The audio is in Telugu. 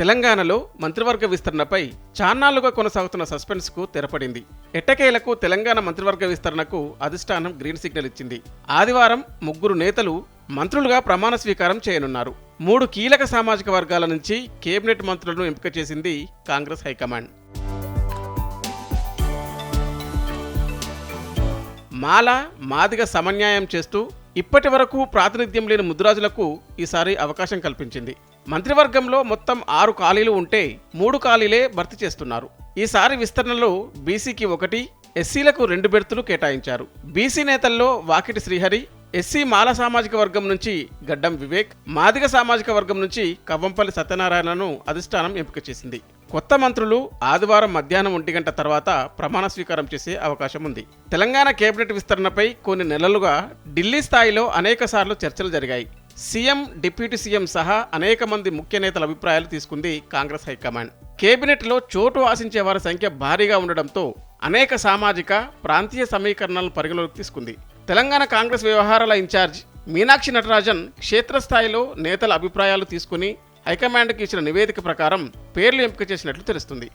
తెలంగాణలో మంత్రివర్గ విస్తరణపై చాన్నాళ్ళుగా కొనసాగుతున్న సస్పెన్స్కు తెరపడింది. ఎట్టకేలకు తెలంగాణ మంత్రివర్గ విస్తరణకు అధిష్టానం గ్రీన్ సిగ్నల్ ఇచ్చింది. ఆదివారం ముగ్గురు నేతలు మంత్రులుగా ప్రమాణ స్వీకారం చేయనున్నారు. మూడు కీలక సామాజిక వర్గాల నుంచి కేబినెట్ మంత్రులను ఎంపిక చేసింది కాంగ్రెస్ హైకమాండ్. మాల మాదిగ సమన్యాయం చేస్తూ ఇప్పటి వరకు ప్రాతినిధ్యం లేని ముద్రాజులకు ఈసారి అవకాశం కల్పించింది. మంత్రివర్గంలో మొత్తం ఆరు ఖాళీలు ఉంటే మూడు ఖాళీలే భర్తీ చేస్తున్నారు. ఈసారి విస్తరణలో బీసీకి ఒకటి ఎస్సీలకు రెండు బెర్తులు కేటాయించారు. బీసీ నేతల్లో వాకిటి శ్రీహరి ఎస్సీ మాల సామాజిక వర్గం నుంచి గడ్డం వివేక్ మాదిగ సామాజిక వర్గం నుంచి కవ్వంపల్లి సత్యనారాయణను అధిష్టానం ఎంపిక చేసింది. కొత్త మంత్రులు ఆదివారం మధ్యాహ్నం ఒంటి గంట తర్వాత ప్రమాణ స్వీకారం చేసే అవకాశం ఉంది. తెలంగాణ కేబినెట్ విస్తరణపై కొన్ని నెలలుగా ఢిల్లీ స్థాయిలో అనేక సార్లు చర్చలు జరిగాయి. సీఎం డిప్యూటీ సీఎం సహా అనేక మంది ముఖ్య నేతల అభిప్రాయాలు తీసుకుంది కాంగ్రెస్ హైకమాండ్. కేబినెట్లో చోటు ఆశించే వారి సంఖ్య భారీగా ఉండడంతో అనేక సామాజిక ప్రాంతీయ సమీకరణలను పరిగణలోకి తీసుకుంది. తెలంగాణ కాంగ్రెస్ వ్యవహారాల ఇన్ఛార్జ్ మీనాక్షి నటరాజన్ క్షేత్రస్థాయిలో నేతల అభిప్రాయాలు తీసుకుని హైకమాండ్కి ఇచ్చిన నివేదిక ప్రకారం పేర్లు ఎంపిక చేసినట్లు తెలుస్తుంది.